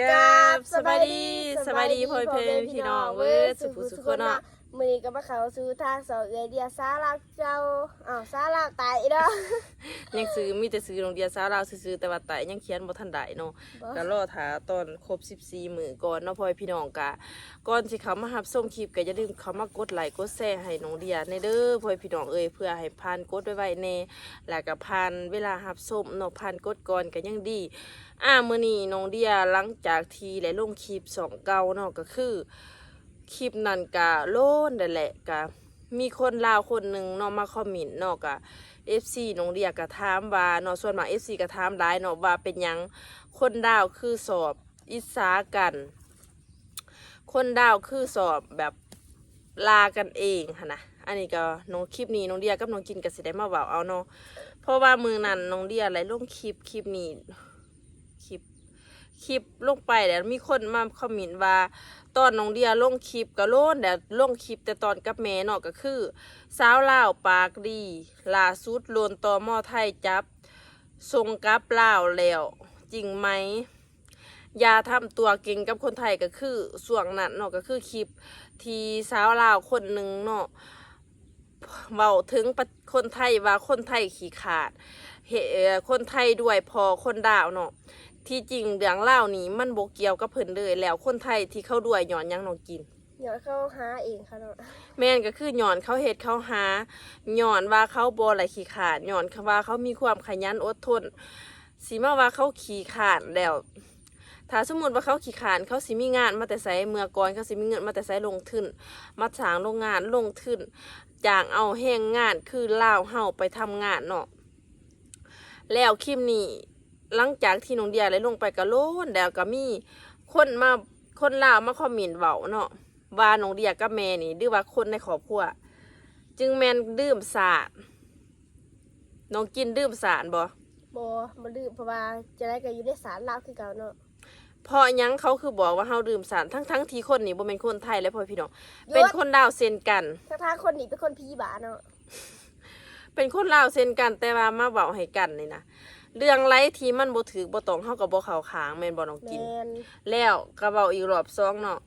กับสบายดีสบายดีพ่อแม่พี่น้องเว้ยสุขสุขคนเนาะ มือนี้ก็มาเขาสู่ทางสองเอเดียซาลากเจ้าอ้าวซาลากตายอีกแล้วยังซื้อมีแต่ซื้อโรงเรียนสาวลาวซื้อๆแต่ว่าไต่ยังเขียนบ่ทันได้เนาะบ่ ก็รอถาตอนครบ 14มื้อก่อนเนาะพ่อแม่พี่น้องกะก่อนสิเขามารับชมคลิปก็อย่าลืมเขามากดไลค์กดแชร์ให้น้องเดียในเด้อพ่อแม่พี่น้องเอ้ยเพื่อให้ผ่านกดไว้ๆแน่แล้วก็ผ่านเวลารับชมเนาะผ่านกดก่อนก็ยังดี อ่ามื้อนี้น้องเดียหลังจากที่ได้ลงคลิปสองเก่าเนาะก็คือ คลิปนั้นกะโล้นนั่นแหละกะมีคนลาวคนหนึ่งเนาะมาคอมเมนต์เนาะกะ FC น้องเดียกะถามว่าเนาะส่วนมาก FC กะถามได้เนาะว่าเป็นยังคนดาวคือสอบอิสากัน คนดาวคือสอบแบบลากันเองค่ะนะอันนี้ก็น้องคลิปนี้น้องเดียกับน้องกินก็สิได้มาเว้าเอาเนาะเพราะว่ามือนั้นน้องเดียอะไรลงคลิปคลิปนี้คลิปคลิปลงไปแล้วมีคนมาคอมเมนต์ว่า ตอนน้องเดียลงคลิปก็โลนแต่ลงคลิปแต่ตอนกับแม่เนาะก็คือ สาวลาวปากดีล่าสุดโลนตอมอไทยจับส่งกับลาวแล้วจริงไหมอย่าทำตัวเก่งกับคนไทยก็คือส่วงนั้นเนาะก็คือคลิปที่สาวลาวคนหนึ่งเนาะเว้าถึงคนไทยว่าคนไทยขี้ขาดเฮเอ่อคนไทยด้วยพอคนดาวเนาะ ที่จริงเรื่องเล่าวนี้มันบกเกี่ยวกับเพิ่นเลย แล้วคนไทยที่เข้าด้วยหย่อนหยังน้องกิน เดี๋ยวเข้าหาเองค่ะเนาะแม่นก็คือหย่อนเขาเฮ็ดเขาหาหย่อนว่าเขาบ่ไหลขี้ขลาดหย่อนว่าเขามีความขยันอดทนสิมาว่าเขาขี้ขลาดแล้ว ถ้าสมมติว่าเขาขี้ขลาดเขาสิมีงานมาแต่ไสเมื่อก่อนเขาสิมีเงินมาแต่ไสลงทุนมาสร้างโรงงานลงทุนจ้างเอาแห้งงานคือลาวเฮาไปทำงานเนาะแล้วคลิปนี้ หลังจากที่น้องเดียได้ลงไปกะโลนแล้วก็มีคนมาคนลาวมาคอมเมนต์เว้าเนาะว่าน้องเดียกับแม่นี่หรือว่าคนในครอบครัวจึงแมนดื่มสารน้องกินดื่มสารบ่บบ่ลืมเพราะว่าจะได้ก็อยู่ในสารลาวคือเก่าเนาะเพราะหยังเขาคือบอกว่าเฮาดื่มสารทั้งทั้งๆที่คนนี่บ่เป็นคนไทยและพ่อพี่น้องเป็นคนลาวเซนกันถ้าทางคนนี้เป็นคนพีบาเนาะเป็นคนลาวเซนกันแต่ว่ามาเว้าให้กันนี่นะ เรื่องไรที่มันบ่ถือบ่ตรงเฮาก็บ่เข้าขางแม่นบ่น้องแมกินนแล้วก็เว้าอีกรอบสองเนาะ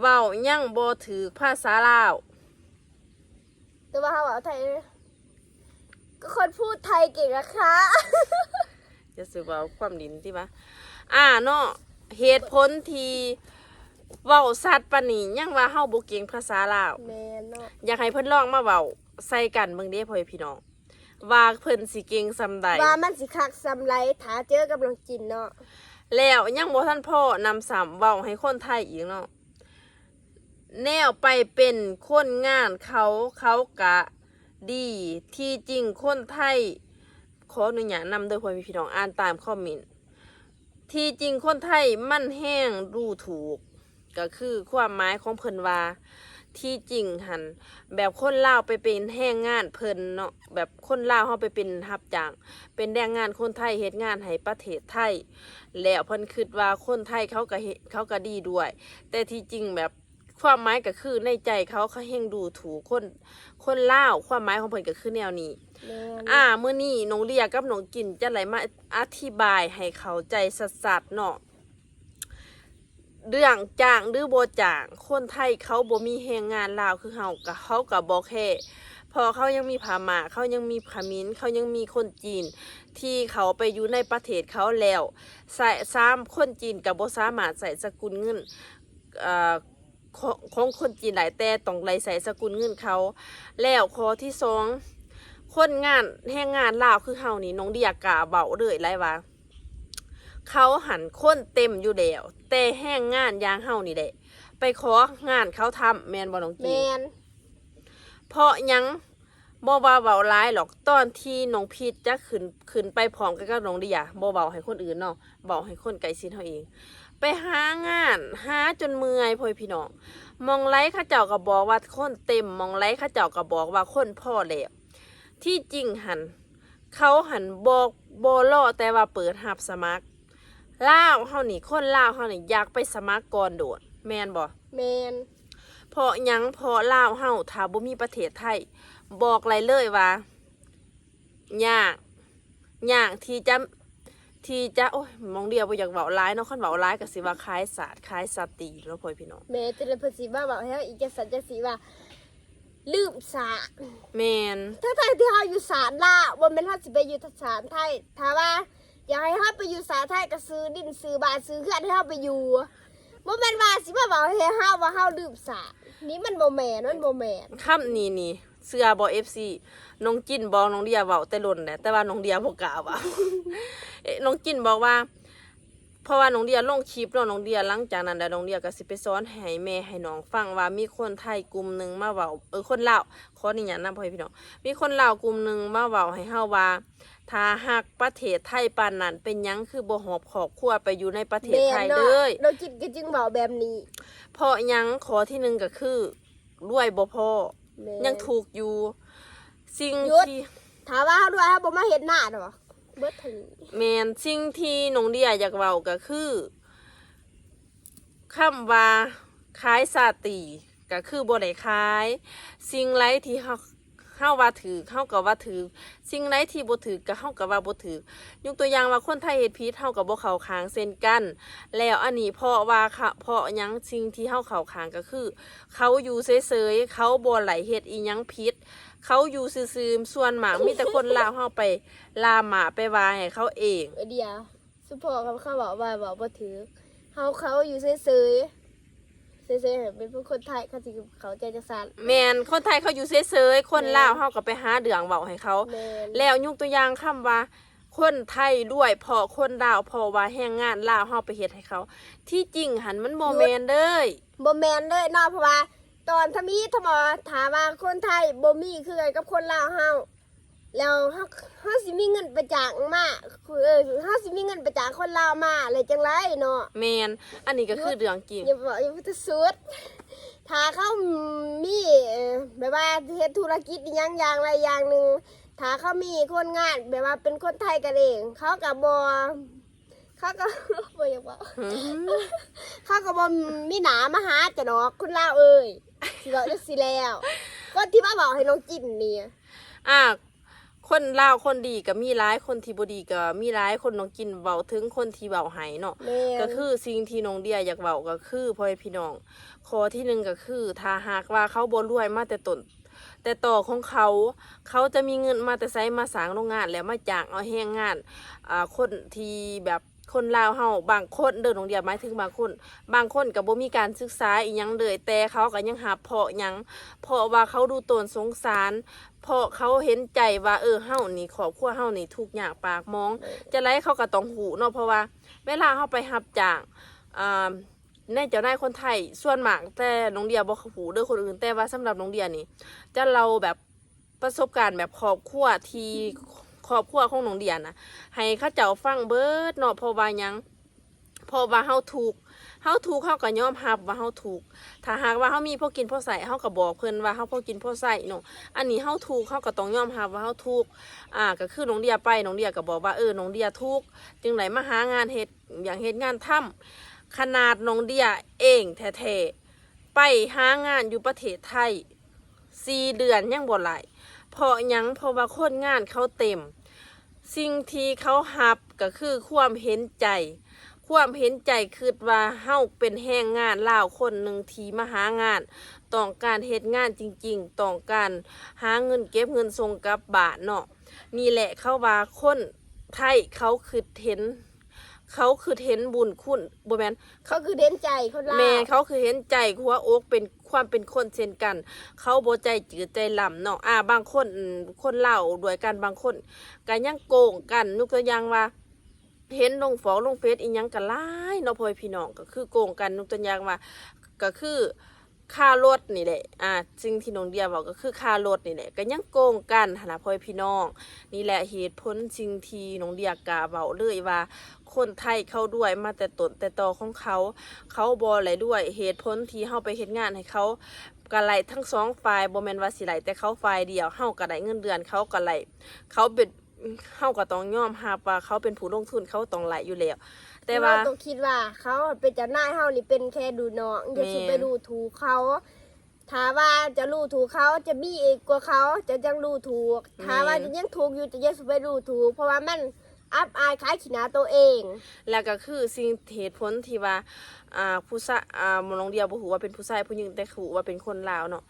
เว้ายังบ่ถือภาษาลาว แต่ว่าเขาบอกไทยก็คนพูดไทยเก่งนะคะ จะสืบว่าความดินที่ว่าอ่าเนาะเหตุผลที่เว้าสัตว์ปานนี้ยังว่าเฮาบ่เก่งภาษาลาว แมนเนาะ อยากให้เพิ่นลองมาเว้าใส่กันเบิ่งเด้พ่อพี่น้อง ว่าเพิ่นสิเก่งซำใดว่ามันสิคักซำไรถ้าเจอกับน้องจินเนาะแล้วยังบ่ทันพ่อนำสามเว้าให้คนไทยอีกเนาะแนวไปเป็นคนงานเขาเขากะดีที่จริงคนไทยขออนุญาตนำโดยพ่อแม่พี่น้องอ่านตามคอมเมนต์ที่จริงคนไทยมันแห้งรู้ถูก ก็คือความหมายของเพิ่นว่า ที่จริงหันแบบคนลาวไปเป็นแห้งงานเพิ่นเนาะแบบคนลาวเฮาไปเป็นรับจ้าง เป็นแรงงานคนไทยเฮ็ดงานให้ประเทศไทย แล้วเพิ่นคิดว่าคนไทยเขาก็เฮ็ดเขาก็ดีด้วย แต่ที่จริงแบบความหมายก็คือในใจเขาเขาแห้งดูถูกคนคนลาวความหมายของเพิ่นก็คือแนวนี้ แมนอ่าเมื่อนี้น้องเลียกับน้องกินจะไหลมาอธิบายให้เข้าใจสัดๆเนาะ เรื่องจ้างหรือบ่จ้าง คนไทยเขาบ่มีแรงงานลาวคือเฮากับเขากับบ่แค่พอเขายังมีพามาเขายังมีขมิ้นเขายังมีคนจีน ที่เขาไปอยู่ในประเทศเขาแล้วใส่ซ้ำคนจีนกับบ่สามารถใส่สกุลเงินเอ่อของของคนจีนหลายแต่ต้องไหลใส่สกุลเงินเขา แล้วข้อที่สองคนงานแรงงานลาวคือเฮานี่น้องเดียกาเบาเลยไรวะ เขาหันคนเต็มอยู่แล้วแต่แห้งงานอยางเฮานี่แหละไปของานเขาทำแมนบ่น้องแมกี นเพราะหยังบ่เบาเบาร้ายหรอกตอนที่น้องพีชจะขึ้นขึ้นไปพร้อมกันกับน้องเดียบ่เบาให้คนอื่นเนาะเบาให้คนไกลชินเฮาเอง ไปหางานหาจนเมื่อยพ่อยพี่น้องมองไลเข้าเจ้าก็บอกว่าคนเต็มมองไลเข้าเจ้าก็บอกว่าคนพ่อแล้วที่จริงหัน เขาหันบอกบอล่อแต่ว่าเปิดหับสมัคร ล่าวเฮานี่คนล่าวเฮานี่อยากไปสมัครก่อนโดดแมนบ่แมนเพราะหยังเพราะล่าวเฮาถ้าบ่มีประเทศไทย บอกไรเลยว่ายากยากที่จะที่จะโอ้ยมองเดียวบ่อยากเว้าร้ายเนาะคันเว้าร้ายก็สิว่าคล้ายศาสตร์คล้ายสตรีเนาะพ่อพี่น้องแม่จะเลยเพนสิว่าบอกให้เฮาอีกจังสันจังสีว่า ลืมสาแม่นถ้าทางที่เฮาอยู่ศาลล่ะบ่แม่นเฮาสิไปอยู่ศาลไทยถ้าว่า อยากให้เฮาไปอยู่สาไทยก็ซื้อดินซื้อบาซื้อเครื่องให้เฮาไปอยู่บ่แม่นว่าสิมาบอกให้เฮาว่าเฮาลืมสานี่มันบ่แม่นมันบ่แม่นค่ำนี้นี่เสื้อบอเอฟซีน้องจินบอกน้องเดียเว้าแต่ล้นแหละแต่ว่าน้องเดียบ่กล้าเว้าเอ๊น้องจินบอกว่า เพราะว่าน้องเดียลงคลิปเนาะน้องเดียหลังจากนั้นแล้วน้องเดียก็สิไปสอนให้แม่ให้น้องฟังว่ามีคนไทยกลุ่มหนึงมาเว้าเออคนลาวขออนุญาตนำพ่อพี่น้องมีคนลาวกลุ่มหนึงมาเว้าให้เฮาว่าถ้าหากประเทศไทยปานนั้นเป็นหยังคือบ่หอบครอบครัวไปอยู่ในประเทศไทยแม่นเลเนาะยเราจิตก็จึงบอกแบบนี้ เพราะหยังขอที่หนึ่งก็คือรวยบ่พอแม่น ยังถูกอยู่ สิ่งหยุด ที่ถ้าว่าเฮาด้วยเฮาบ่มาเฮ็ดหน้าดอก เบิดถึงแมนสิ่งที่น้องเดียอยากเว้าก็คือคำว่าขายสาตีก็คือบ่ได้ขาย สิ่งไรที่เฮาเฮาว่าถือเฮาก็ว่าถือสิ่งไรที่บ่ถือก็เฮาก็ว่าบ่ถือยกตัวอย่างว่าคนไทยเฮ็ดผิดเฮาก็บ่เข้าข้างเส้นกัน แล้วอันนี้เพราะว่าค่ะเพราะหยังสิ่งที่เฮาเข้าข้างก็คือ เขาอยู่เฉยๆเขาบ่ไหลเฮ็ดอีหยังผิด เขาอยู่ซื่อๆส่วนมากมีแต่คนลาวเฮาไปลามหมาไปว่าให้เขาเองเออเดียวสุพอเขาเขาบอกว่าบอกบ่ถือเฮาเขาอยู่เฉยๆเฉยๆให้เป็นผู้คนไทยเขาสิเขาใจจะสั่นแมนคนไทยเขาอยู่เฉยๆคนแม่นลาวเขาก็ไปหาเดืองเว้าให้เขา แม่นแล้วยกตัวอย่างคำว่า คนไทยด้วยเพอคนลาวเพอว่าแรงงานลาวเฮาไปเฮ็ดให้เขา ที่จริงหันมันบ่แมนเด้ย บ่แม่นเลยเนาะเพราะว่า ตอนทมีทมอถามว่าคนไทยบ่มีคือกันกับคนลาวเฮาแล้วเฮาเฮาสิมีเงินไปจ้างมาคือเออเฮาสิมีเงินไปจ้างคนลาวมาเลยจังไรเนาะแมนอันนี้ก็คือเรื่องจริงอย่าบอกอย่าพูดสุดถ้าเขามีเอ่อแบบว่าเฮ็ดธุรกิจอหยังอย่างไรอย่างหนึ่งถ้าเขามีคนงานแบบว่าเป็นคนไทยกันเอง เขากับบอเขาก็บ่อยากบอกหืมเขากับบอมีหนามาหาจะดอกคุณลาวเอ้ย สิบอกจังสิแล้วก็ที่มาบอกให้น้องจิ้นเนี่ยอะคนลาวคนดีก็มีหลายคนที่บ่ดีก็มีหลายคนน้องกินเว้าถึงคนที่เว้าให้เนาะแม่นก็คือสิ่งที่น้องเดียอยากเว้าก็คือพ่อแม่พี่น้องข้อที่หนึ่งก็คือถ้าหากว่าเขาบ่รวยมาแต่ต้นแต่ต่อของเขาเขาจะมีเงินมาแต่ไสมาสร้างโรงงานแล้วมาจ้างเอาแรงงานอ่าคนที่แบบ คนลาวเฮาบางคนเดินน้องเดียหมายถึงบางคน บางคนก็บ่มีการศึกษาอีหยังเลยแต่เขาก็ยังหาเพาะหยังเพราะว่าเขาดูตนสงสารเพราะเขาเห็นใจว่าเออเฮานี่ครอบครัวเฮานี่ทุกข์ยากปากมอง จะไล่เขาก็ต้องหูเนาะเพราะว่า เวลาเขาไปหับจ้างอ่าในเจ้านายคนไทยส่วนมากแต่น้องเดียบอกหูเด้อคนอื่นแต่ว่าสำหรับน้องเดียนี่ จะเราแบบประสบการณ์แบบครอบครัวที่ ครอบครัวของน้องเดียนะให้ข้าเจ้าฟังเบิดเนาะพราะว่ายังพราะว่าเฮาถูกเฮาถูกเฮาก็ยอมรับว่าเฮาถูก ถ้าหากว่าเฮามีพอกินพอใส่เฮาก็บอกเพิ่นว่าเฮาพอกินพอใส่เนาะอันนี้เฮาถูกเฮาก็ต้องยอมรับว่าเฮาถูก อ่า ก็คือน้องเดียไปน้องเดียก็บอกว่าเออน้องเดียถูกจึงไหนมาหางานเฮ็ดอย่างเฮ็ดงานทำขนาดน้องเดียเองแท้ๆไปหางานอยู่ประเทศไทยสี่เดือนยังบ่ไหลาย เพราะยังเพราะว่าคนงานเขาเต็ม สิ่งที่เขาหับก็คือความเห็นใจ ความเห็นใจคือว่าเฮาเป็นแห้งงานลาวคนหนึ่งทีมาหางานต้องการเฮ็ดงานจริงๆต้องการหาเงินเก็บเงินส่งกับบาทเนาะนี่แหละเขาว่าคนไทยเขาคือเห็น เขาคือเห็นบุญคุณบ่แม่นเขาคือเด่นใจคนลาวแม่เขาคือเห็นใจหัวอกเป็นความเป็นคนเช่นกัน เขาบ่ใจจืดใจลำเนาะอ่าบางคนอืมคนเล่าด้วยกันบางคนก็ยังโกงกันยกตัวอย่างว่าเห็นลงฟอกลงเฟซอีหยังกันหลายเนาะพ่อแม่พี่น้องก็คือโกงกันยกตัวอย่างว่าก็คือ ค่ารถนี่แหละ อ่าสิ่งที่น้องเดียบอกก็คือค่ารถนี่แหละ ก็ยังโกงกันหนะพ่อพี่น้อง นี่แหละเหตุผลสิ่งที่น้องเดียกาเบาเลยว่า คนไทยเขาด้วยมาแต่ตนแต่ต่อของเขา เขาบออะไรด้วย เหตุผลที่เฮาไปเฮ็ดงานให้เขากะไหลทั้งสองฝ่ายบ่แมนว่าสิไหลแต่เขาฝ่ายเดียวเฮาก็ไดเงินเดือนเขาก็ไหลเขาเป็นเฮาก็ต้องยอมรับว่าเขาเป็นผู้ลงทุนเขาต้องไหลอยู่แล้ว แต่ว่าเรต้องคิดว่าเขาเป็นเจ้านายเฮานี่เป็นแค่ดูน้องอย่าสิแม่ไปดูถูกเขาถ้าว่าจะรู้ถูกเขาจะมีอีกกว่าเขาจะยังรู้ถูกถ้าว่าจะยังถูกอยู่จะยังสิไปรู้ถูก เพราะว่ามันอับอายขายขี้หน้าตัวเอง แล้วก็คือสิ่งเหตุผลที่ว่าอ่าผู้ชายอ่าหมอลองเดียวบ่ฮู้ว่าเป็นผู้ชายผู้หญิงแต่ฮู้ว่าเป็นคนลาวเนาะ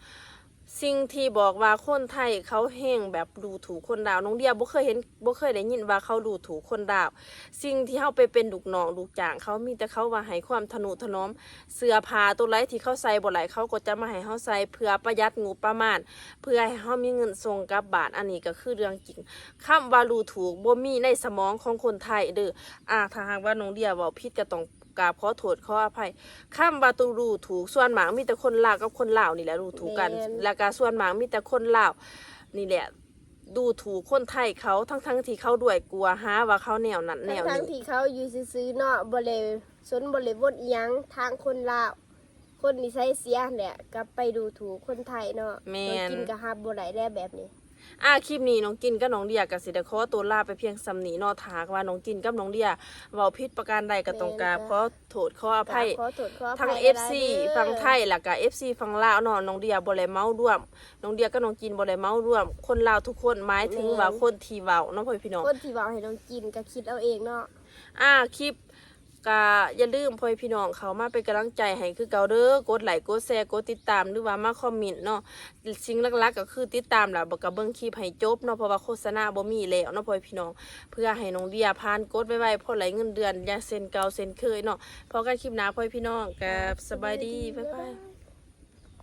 สิ่งที่บอกว่าคนไทยเขาแห้งแบบดูถูกคนดาวน้องเดียบ่เคยเห็นบ่เคยได้ยินว่าเขาดูถูกคนดาว สิ่งที่เขาไปเป็นลูกน้องลูกจ้างเขามีแต่เขาว่าให้ความทนุถนอมเสื้อผ้าตัวไรที่เขาใส่บ่ไหลายเขาก็จะมาให้เขาใส่เพื่อประหยัดงบประมาณ เพื่อให้เขามีเงินส่งกลับบ้านอันนี้ก็คือเรื่องจริงคำว่าดูถูกบ่มีในสมองของคนไทยเด้ออ่าถ้าหากว่าน้องเดียเว้าผิดก็ต้อง กราบขอโทษขออภัยคำว่าตูดูถูกส่วนมากมีแต่คนลาวกับคนลาวนี่แหละดูถูกกันแม่น แล้วก็ส่วนมากมีแต่คนลาวนี่แหละ ดูถูกคนไทยเขาทั้งๆที่เขาด้วยกลัวหาว่าเขาแนวนั้นแนวทั้งนี้ๆที่เขาอยู่ซื้อๆเนาะบ่เลยสนบ่เลยวนอิหยังทางคนลาวคนนิสัยเสียเนี่ยกลับไปดูถูกคนไทยเนาะแม่นกินกะฮับบ่ได้ได้แบบนี้ อ่าคลิปนี้น้องกินกับน้องเดียกับสิเดขอตัวลาไปเพียงสำนีเนอถากว่าน้องกินกับน้องเดียเว้าผิดประการใดก็ต้องกราบขอโทษขออภัย ขอโทษขออภัยทั้งหลายๆ FC เด้อฝั่งไทยแล้วก็ FC ฝั่งลาวเนาะน้องเดียบ่ได้เมาร่วม น้องเดียกับน้องกินบ่ได้เมาร่วม คนลาวทุกคนหมายถึงว่าคนที่เว้าเนาะพ่อพี่น้องคนที่เว้าให้น้องกินก็คิดเอาเองเนาะ อ่าคลิป ก็อย่าลืมพ่อพี่น้องเขามาเป็นกำลังใจให้คือเก่าเด้อกดไลค์กดแชร์กดติดตามหรือว่ามาคอมเมนต์เนาะสิ่งหลักๆก็คือติดตามล่ะบอก็เบิ้งคลิปให้จบเนาะเพราะว่าโฆษณาบ่มีแล้วเนาะพ่อพี่น้อง เพื่อให้น้องเดียผ่านกดไว้ๆเพราะไหลเงินเดือนอย่าเซ็นเก่าเซ็นเคยเนาะพอกันคลิปหน้าพ่อพี่น้องกับสบายดีบ๊ายบาย